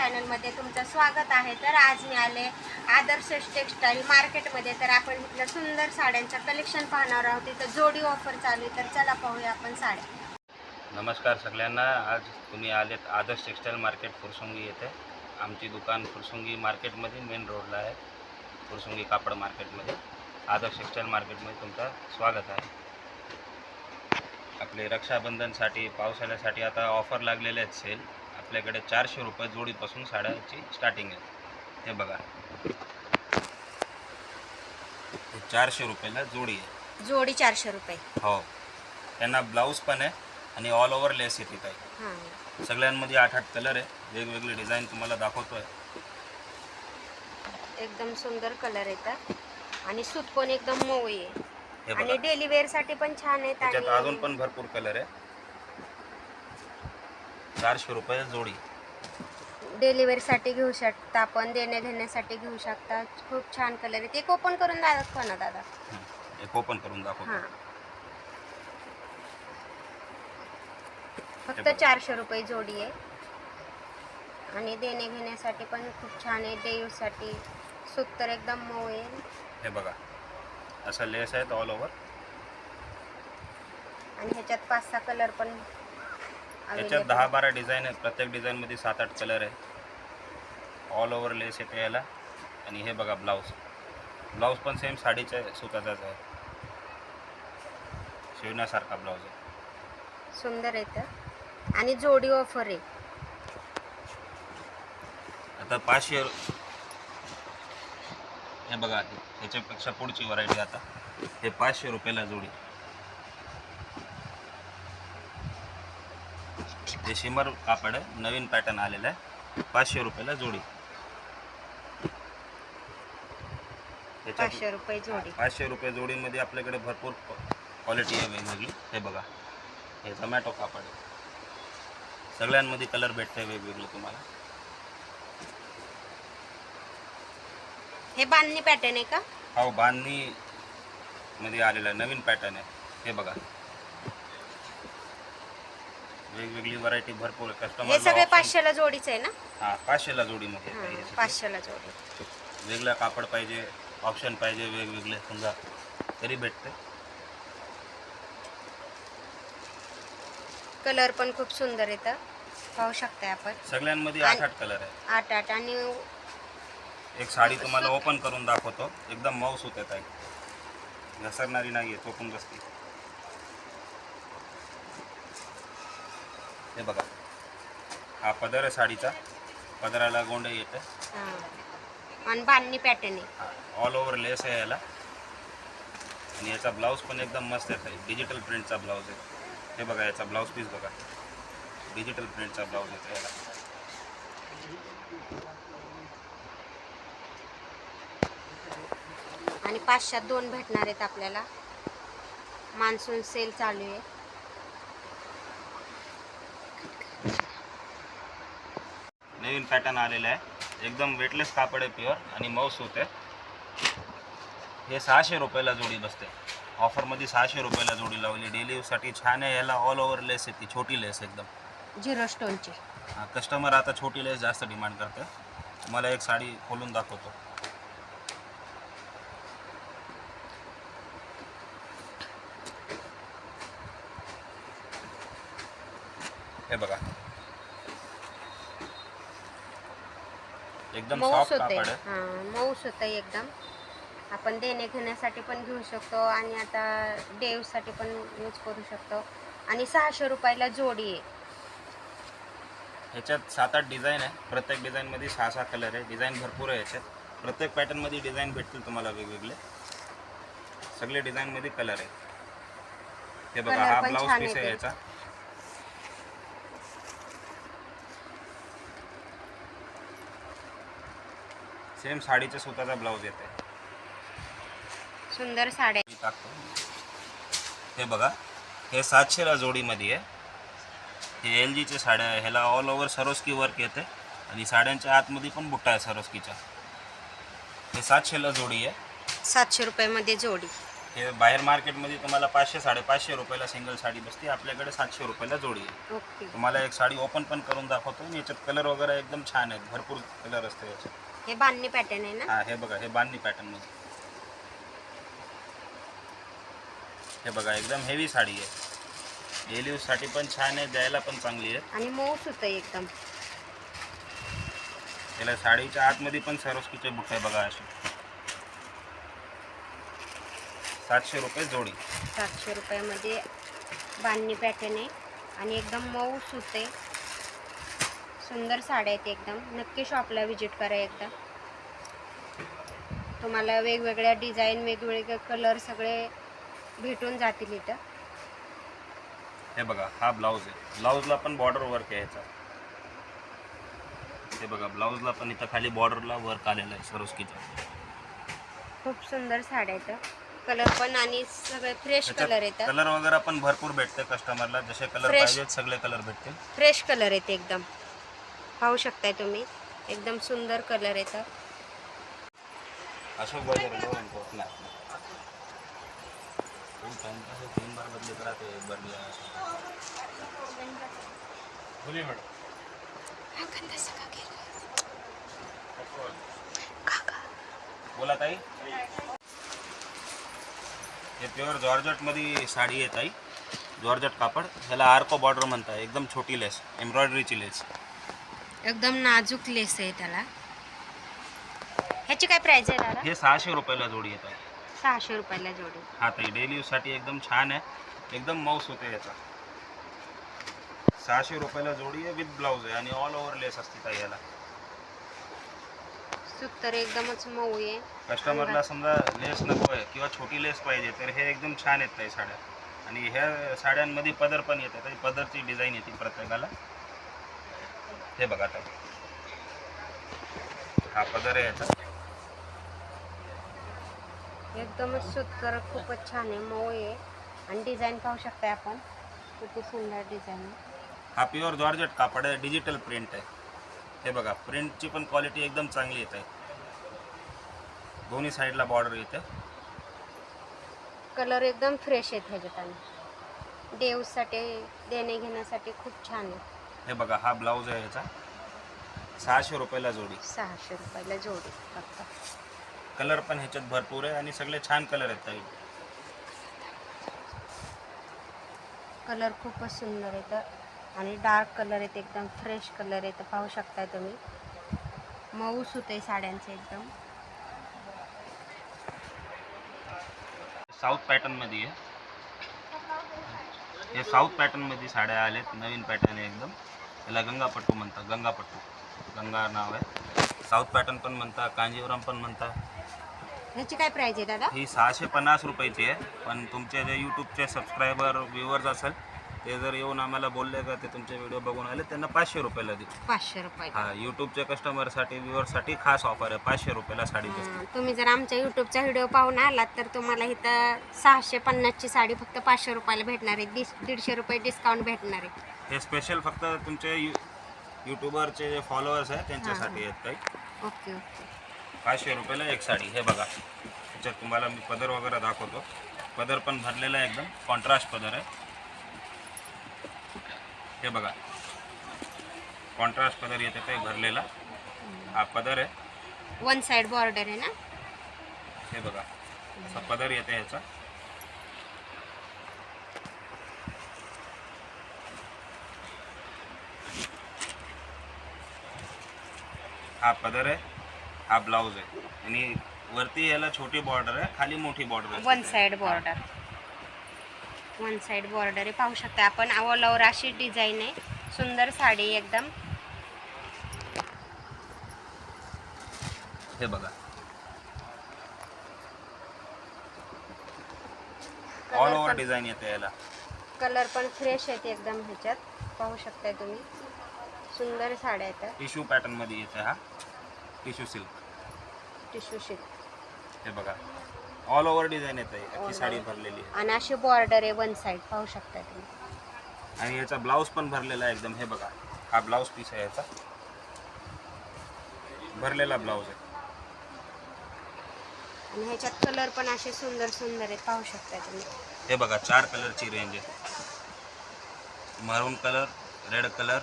चॅनलमध्ये तुमचं स्वागत आहे. तर आज मी आले आदर्श टेक्सटाईल मार्केटमध्ये तर आपण इथलं सुंदर साड्यांचं कलेक्शन पाहणार आहोत. इथं जोडी ऑफर चालू आहे. तर चला पाहूया आपण साड्या. नमस्कार सगळ्यांना. आज तुम्ही आलेत आदर्श टेक्स्टाईल मार्केट फुरसुंगी येथे. आमची दुकान फुरसुंगी मार्केटमध्ये मेन रोडला आहे. फुरसुंगी कापड मार्केटमध्ये आदर्श टेक्स्टाईल मार्केटमध्ये तुमचं स्वागत आहे. आपले रक्षाबंधनसाठी पावसाळ्यासाठी आता ऑफर लागलेले आहेत सेल आपल्याकडे चारशे रुपये जोडीपासून साड्याची स्टार्टिंग आहे. हे बघा. चारशे रुपयाला जोडी आहे. जोडी चारशे रुपये. हो. त्यांना ब्लाऊज पण आहे आणि ऑल ओव्हर लेस येते काही हां. सगळ्यांमध्ये आठ आठ कलर आहे. वेगवेगळे डिझाईन तुम्हाला दाखवतोय. एकदम सुंदर कलर येतात आणि सूत पण एकदम मऊ आहे. आणि डेली वेअरसाठी पण छान आहेत आणि अजून पण भरपूर कलर आहे. चारशे रुपये जोडी. डेली वेअरसाठी घेऊ शकता आपण देण्या घेण्यासाठी घेऊ शकता. खूप छान कलर आहेत एक ओपन करून दाखवा ना दादा. हं. एक ओपन करून दाखवतो. हां. फक्त बघा. चारशे रुपये जोडी आहे. आणि देणे घेण्यासाठी पण खूप छान आहे. देवसाठी सूत तर एकदम मऊ आहे. हे बघा. असं लेस आहेत ऑल ओव्हर आणि ह्याच्यात पाच सहा कलर पण available दहा आहेत. बारा डिझाईन आहेत. प्रत्येक डिझाईनमध्ये सात आठ कलर आहे ऑल ओव्हर लेस येते याला. आणि हे बघा ब्लाऊज ब्लाऊज पण सेम साडीच्या सुताचाच आहे. शिवण्यासारखा ब्लाऊज आहे. सुंदर येतं आणि जोडी ऑफर आहे. आता पाचशे हे बघा ह्याच्यापेक्षा पुढची व्हरायटी आता. हे पाचशे रुपयाला जोडी. हे शिमर कापड आहे नवीन पॅटर्न आलेला आहे. पाचशे रुपयाला जोडी. त्याच्यात पाचशे रुपये जोडी. पाचशे रुपये जोडीमध्ये आपल्याकडे भरपूर क्वालिटी आहे वेगवेगळी हे बघा. हे झमॅटो कापड आहे. सगळ्यांमध्ये कलर भेटते वेगवेगळे तुम्हाला. हे बांधणी पॅटर्न आहे का? हा बांधणी मध्ये आलेला आहे, नवीन पॅटर्न आहे. हे बघा. वेगवेगळी व्हरायटी भरपूर आहे. हे सगळे कस्टमर पाचशेला जोडीच आहे ना? हा पाचशेला जोडीमध्ये आहे. हे सगळे. पाचशेला जोडी. वेगळं कापड पाहिजे ऑप्शन पाहिजे वेगवेगळे समजा तरी भेटते. कलर पण खूप सुंदर येतं पाहू शकताय आपण. सगळ्यांमध्ये आठ आठ कलर आहे. आठ आठ आणि एक साडी तुम्हाला ओपन करून दाखवतो. एकदम मऊस होते ताई. घसरणारी नाही आहे चोपून बसते हे बघा. हा पदर आहे साडीचा. पदराला गोंडे येते. हां. आणि बांधणी पॅटर्न आहे. ऑल ओव्हर लेस आहे याला. आणि याचा ब्लाऊज पण एकदम मस्त आहे डिजिटल प्रिंटचा ब्लाऊज आहे. हे बघा याचा ब्लाऊज पीस बघा. डिजिटल प्रिंटचा ब्लाऊज येतो याला. आणि पाचशेत दोन भेटणार आहेत आपल्याला. मान्सून सेल चालू आहे. नवीन पॅटर्न आलेला आहे. एकदम वेटलेस कापड आहे प्युअर आणि मऊस होते हे सहाशे रुपयाला जोडी बसते. ऑफरमध्ये सहाशे रुपयाला जोडी लावली. डेली यूजसाठी छान आहे. याला ऑल ओव्हर लेस येते छोटी लेस एकदम. झिरो स्टोनची कस्टमर आता छोटी लेस जास्त डिमांड करते मला एक साडी खोलून दाखवतो. हे बघा. एकदम मऊस सॉफ्ट होते. कापड. आहे हां मऊस होतं एकदम. आपण देणे घेण्यासाठी पण घेऊ शकतो आणि आता देवसाठी पण यूज करू शकतो. आणि सहाशे रुपयाला जोडी आहे. ह्याच्यात सात आठ डिझाईन आहे. प्रत्येक डिझाईनमध्ये सहा सहा कलर आहे. डिझाईन भरपूर आहे याच्यात प्रत्येक पॅटर्नमध्ये डिझाईन भेटतील तुम्हाला वेगवेगळे. सगळे डिझाईनमध्ये कलर आहे हे बघा Colour हा पण ब्लाऊज छान पीस आहे येते. याचा. सेम साडीच्या सुताचा ब्लाऊज येते सुंदर साड्या. मी टाकतो. हे बघा हे सातशेला जोडीमध्ये आहे. हे एल जीचे साड्या आहे. ह्याला ऑल ओव्हर सरोस्की वर्क येते आणि साड्यांच्या आतमध्ये पण बुट्टा आहे सरोस्कीचा हे सातशेला जोडी आहे. सातशे रुपयामध्ये जोडी. हे बाहेर मार्केटमध्ये तुम्हाला पाचशे साडेपाचशे रुपयाला सिंगल साडी बसते. आपल्याकडे सातशे रुपयाला जोडी आहे. ओके. तुम्हाला एक साडी ओपन पण करून दाखवतो. आणि याच्यात कलर वगैरे एकदम छान आहेत. भरपूर कलर असते याच्यात हे बांधणी पॅटर्न आहे ना? हा हे बघा हे बांधणी पॅटर्नमध्ये हे बघा एकदम हेवी साडी आहे. डेली यूजसाठी पण छान आहे द्यायला पण चांगली आहे. आणि मऊ सुत आहे एकदम. त्याला साडीच्या आतमध्ये पण सरोस्कीचे बुट आहे बघा असे. सातशे रुपये जोडी. सातशे रुपयामध्ये बांधणी पॅटर्न आहे. आणि एकदम मऊ सुत आहे. सुंदर साड्या आहेत एकदम. नक्की शॉपला व्हिजिट करा एकदा. तुम्हाला वेगवेगळ्या डिझाईन वेगवेगळे कलर सगळे भेटून जातील इथं. हे बघा हा ब्लाऊज आहे. ब्लाऊजला पण बॉर्डर वर्क आहे याचा. हे बघा ब्लाऊजला पण इथं खाली बॉर्डरला वर्क आलेलं आहे सरोस्कीचं. खूप सुंदर साड्या आहेत. कलर पण आणि सगळे फ्रेश कलर येतात कलर वगैरे पण भरपूर भेटते कस्टमरला जसे कलर Fresh. पाहिजेत सगळे कलर भेटतील. फ्रेश कलर येते एकदम. पाहू शकताय तुम्ही. एकदम सुंदर कलर येतं अशोक बाजार तीन बार बदली करा तो बोलिए मैडम. बोला ताई. हे प्युअर जॉर्जटमध्ये साडी आहे ताई. जॉर्जट कापड. ह्याला आर्को बॉर्डर म्हणतात. एकदम छोटी लेस. एम्ब्रॉयडरीची लेस. एकदम नाजूक लेस आहे त्याला. ह्याची काय प्राइस आहे दादा? हे सहाशे रुपयाला जोडी येत आहे. सहाशे रुपयाला जोडी. हा ताई डेली यूजसाठी एकदम छान आहे. एकदम मऊस होते याचा. सहाशे रुपयाला जोडी आहे विथ ब्लाऊज आहे आणि ऑल ओव्हर लेस असते ताई याला. तर एकदमच मऊ आहे. कस्टमरला समजा लेस नको आहे किंवा छोटी लेस पाहिजे तर हे एकदम छान आहेत ताई साड्या. आणि ह्या साड्यांमध्ये पदर पण येते ताई. पदरची डिझाईन येते प्रत्येकाला. हे बघा हा पदर आहे याचा. एकदमच सूत तर खूपच छान आहे मऊ आहे. आणि डिझाईन पाहू शकताय आपण. किती सुंदर डिझाईन आहे. हा प्युअर जॉर्जेट कापड आहे डिजिटल प्रिंट आहे. हे बघा प्रिंटची पण क्वालिटी एकदम चांगली येत आहे. दोन्ही साईडला बॉर्डर येते. कलर एकदम फ्रेश आहेत ह्याच्यात आणि. देवसाठी देणे घेण्यासाठी खूप छान आहे. हे बघा हा ब्लाऊज आहे याचा. सहाशे रुपयाला जोडी. सहाशे रुपयाला जोडी. फक्त. कलर पण ह्याच्यात भरपूर आहे आणि सगळे छान कलर आहेत ताई. कलर खूपच सुंदर येतं आणि डार्क कलर येते एकदम फ्रेश कलर येतं पाहू शकताय तुम्ही. मऊ सुत आहे साड्यांचे एकदम. साऊथ पॅटर्नमध्ये आहे. हे साऊथ पॅटर्नमध्ये साड्या आल्यात नवीन पॅटर्न आहे एकदम. त्याला गंगापट्टू म्हणतात गंगापट्टू. गंगा नाव आहे. साऊथ पॅटर्न पण म्हणतात कांजीवरम पण म्हणतात ह्याची काय प्राइस आहे दादा? ही सहाशे पन्नास रुपयाची आहे पण तुमचे जे यूट्यूबचे सबस्क्रायबर व्ह्युअर्स असेल ते जर येऊन आम्हाला बोलले का ते तुमचे व्हिडिओ बघून आले त्यांना पाचशे रुपयाला देऊ. पाचशे रुपये हा यूट्यूबच्या कस्टमरसाठी व्ह्युअरसाठी खास ऑफर आहे पाचशे रुपयाला साडी बसते तुम्ही जर आमच्या यूट्यूबचा व्हिडिओ पाहून आलात तर तुम्हाला इथं सहाशे पन्नासची साडी फक्त पाचशे रुपयाला भेटणार आहे. दीड दीडशे रुपये डिस्काउंट भेटणार आहे. हे स्पेशल फक्त तुमचे यू यूट्यूबरचे जे फॉलोअर्स आहेत त्यांच्यासाठी आहेत काही. Okay okay. पाचशे रुपयाला एक साडी हे बघा. त्याच्यात तुम्हाला मी पदर वगैरे दाखवतो. पदर पण भरलेला आहे एकदम. कॉन्ट्रास्ट पदर आहे. हे बघा. कॉन्ट्रास्ट पदर येते ते भरलेला. हा पदर आहे. वन साइड बॉर्डर आहे ना? हे बघा. असा पदर येते ह्याचा. हा पदर आहे. हा ब्लाऊज आहे. आणि वरती याला छोटी बॉर्डर आहे. खाली मोठी border one side border one side border आहे. पाहू शकता आपण ऑल ओव्हर अशी डिझाईन आहे. सुंदर साडी एकदम. हे बघा. ऑल ओव्हर डिझाईन येते याला. कलर पण फ्रेश आहेत एकदम ह्याच्यात. पाहू शकताय तुम्ही. सुंदर साड्या टिश्यू पॅटर्नमध्ये येते हा. टिश्यू सिल्क टिश्यू हे बघा. ऑल ओव्हर डिझाईन येते All याची साडी over. भरलेली. आहे आणि अशी बॉर्डर आहे वन साइड पाहू शकताय तुम्ही. आणि याचा ब्लाऊज पण भरलेला आहे एकदम. हे बघा. हा ब्लाऊज पीस आहे याचा. भरलेला ब्लाऊज आहे. आणि ह्याच्यात कलर पण असे सुंदर सुंदर आहेत. पाहू शकताय तुम्ही. हे बघा चार कलरची रेंज आहे. मरून कलर रेड कलर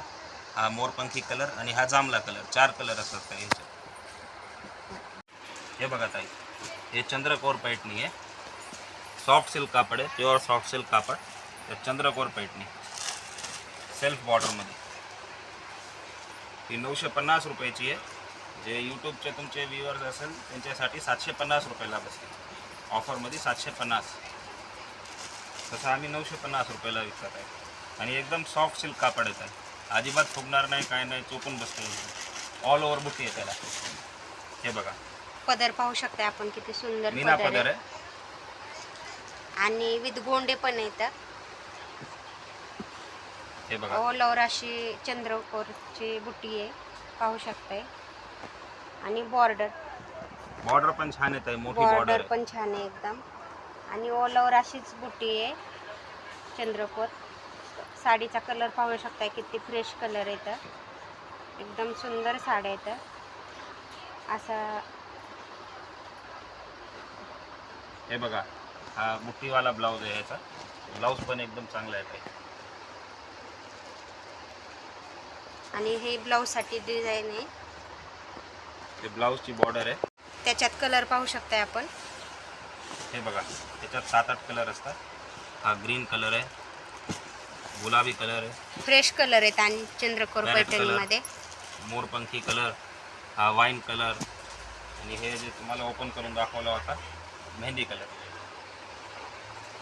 हा मोरपंखी कलर आणि हा जांभला कलर चार कलर असतात त्या ह्याचे हे बघा ताई. हे चंद्रकोर पैठणी आहे सॉफ्ट सिल्क कापड आहे प्युअर सॉफ्ट सिल्क कापड। तर चंद्रकोर पैठणी सेल्फ बॉर्डरमध्ये ही नऊशे पन्नास रुपयाची आहे जे यूट्यूबचे तुमचे व्ह्युअर्स असेल त्यांच्यासाठी सातशे पन्नास रुपयाला बसते ऑफरमध्ये सातशे पन्नास। तसं आम्ही नऊशे पन्नास रुपयाला विकत आहे। आणि एकदम सॉफ्ट सिल्क कापड येत आहे अजिबात फुगणार नाही काय नाही चोपून बसते ऑल ओव्हर बुटी आहे त्याला। हे बघा। पदर पाहू शकता आपण किती सुंदर मीना पदर पदर आहे. आहे आणि विथ गोंडे पण आहेत. हे बघा. ऑल ओव्हर अशी चंद्रकोरची बुट्टी आहे. पाहू शकताय. आणि बॉर्डर बॉर्डर पण छान येत आहे मोठी बॉर्डर बॉर्डर आहे. पण छान आहे एकदम. आणि ऑल ओव्हर अशीच बुट्टी आहे. चंद्रकोर. साडीचा कलर पाहू शकताय किती फ्रेश कलर येतं एकदम सुंदर साड्या येतं असा हे बघा हा बुट्टीवाला ब्लाऊज आहे याचा ब्लाऊज पण एकदम चांगला आहे आणि हे ब्लाऊजसाठी डिझाईन आहे. ते ब्लाऊजची बॉर्डर आहे. त्याच्यात कलर पाहू शकताय आपण. हे बघा त्याच्यात सात आठ कलर असतात. हा ग्रीन कलर आहे. गुलाबी कलर आहे. फ्रेश कलर आहेत आणि चंद्रकोर color. पैठणीमध्ये. मोरपंखी कलर हा वाईन कलर आणि हे जे तुम्हाला ओपन करून दाखवला होता मेहंदी कलर.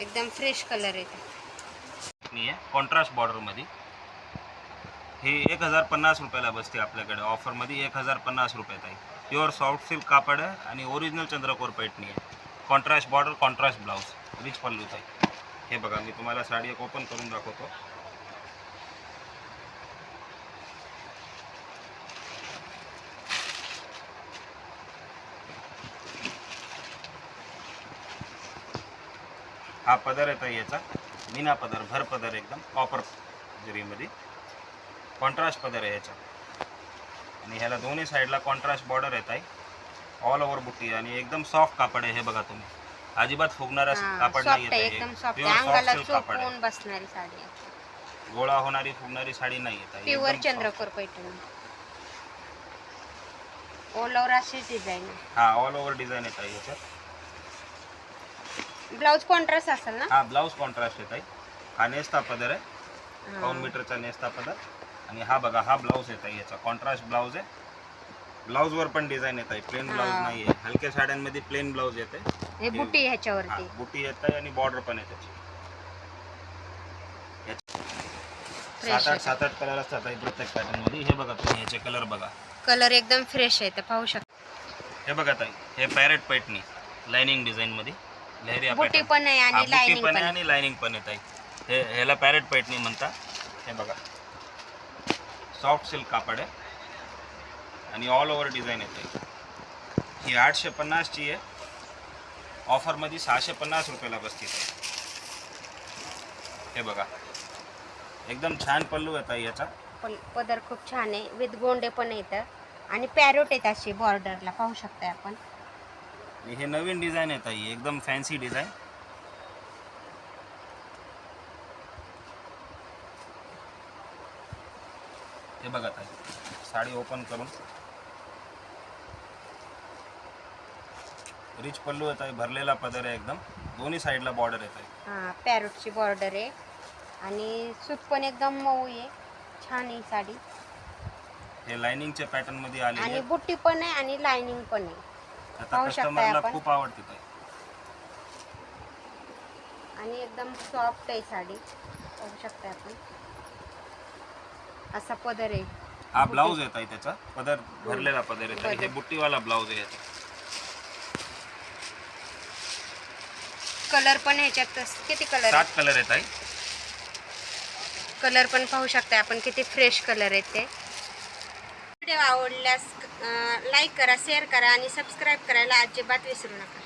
एकदम फ्रेश कलर आहे कॉन्ट्रास्ट बॉर्डरमध्ये हे एक हजार पन्नास रुपयाला बसते आपल्याकडे. ऑफरमध्ये एक हजार पन्नास रुपयात आहे प्युअर सॉफ्ट सिल्क कापड आहे आणि ओरिजिनल चंद्रकोर पैठणी आहे. Contrast border contrast blouse rich पल्लूच आहे हे बघा मी तुम्हाला साडी एक ओपन करून दाखवतो. हा पदर येतो याचा. मीना पदर भर पदर एकदम कॉपर जरीमध्ये. कॉन्ट्रास्ट पदर आहे याचा. आणि ह्याला दोन्ही साईडला कॉन्ट्रास्ट बॉर्डर येत आहे. ऑल ओव्हर बुट्टी आणि एकदम सॉफ्ट कापड आहे हे बघा तुम्ही. अजिबात फुगणारा कापड नाही येत प्युअर सॉफ्ट सिल्क कापड आहे. गोळा होणारी फुगणारी साडी नाही येत आहे. Pure. Chandrakor Paithani. All over अशीच डिझाईन हा ऑल ओव्हर डिझाईन येत आहे याच्यात. ब्लाऊज कॉन्ट्रास्ट असेल ना? हा ब्लाऊज कॉन्ट्रास्ट येत आहे हा नेस्ता पदर आहे. पाऊन मीटरचा नेस्ता पदर. आणि हा बघा हा ब्लाऊज येत आहे याचा. कॉन्ट्रास्ट ब्लाऊज आहे. ब्लाऊजवर पण डिझाईन येत आहे प्लेन ब्लाऊज. नाही आहे हलक्या साड्यांमध्ये प्लेन ब्लाऊज येते हे बुटी ह्याच्यावरती. बुटी येत आहे आणि बॉर्डर पण आहे त्याची. सात आठ आहे. सात आठ कलर असतात आहे प्रत्येक पॅटर्नमध्ये. हे बघा तुम्ही ह्याचे कलर बघा. कलर एकदम फ्रेश आहे तर पाहू शकता. हे बघा ताई हे पॅरेट पैठणी लाइनिंग डिझाईन मध्ये. बुटी. पण आहे आणि बुटी लाईनिंग पण पण आहे. आणि लाइनिंग पण येत आहे हे ह्याला पॅरेट पैठणी म्हणता. हे बघा. सॉफ्ट सिल्क कापड आहे. आणि ऑल ओव्हर डिझाईन येते ही आठशे पन्नासची आहे. ऑफरमध्ये सहाशे पन्नास रुपयाला बसते हे बघा. एकदम छान पल्लू येत आहे याचा. पण पदर खूप छान आहे. विथ गोंडे पण येतं आणि पॅरोट आहेत अशी बॉर्डरला पाहू शकताय आपण. आणि हे नवीन डिझाईन येत आहे एकदम फॅन्सी डिझाईन. हे बघा ताई साडी ओपन करून. रिच पल्लू येत आहे भरलेला पदर आहे एकदम. दोन्ही साईडला बॉर्डर येत आहे हां पॅरोटची बॉर्डर आहे. आणि सूत पण एकदम मऊ आहे. छान आहे साडी. हे लाइनिंगच्या पॅटर्नमध्ये आलेली आणि बुट्टी पण आहे आणि लाइनिंग पण आहे. आता पाहू शकताय कस्टमरला आपण. खूप आवडते ताई आणि एकदम सॉफ्ट आहे साडी. पाहू शकताय आपण. असा पदर आहे. हा ब्लाऊज येत आहे त्याचा. पदर भरलेला पदर येत आहे हे. बुट्टीवाला ब्लाऊज आहे. याचा कलर पण ह्याच्यात किती कलर सात कलर येत आहे कलर पण पाहू शकता आपण. किती फ्रेश कलर आहेत ते. व्हिडिओ आवडल्यास लाईक करा शेअर करा आणि सबस्क्राईब करायला अजिबात विसरू नका.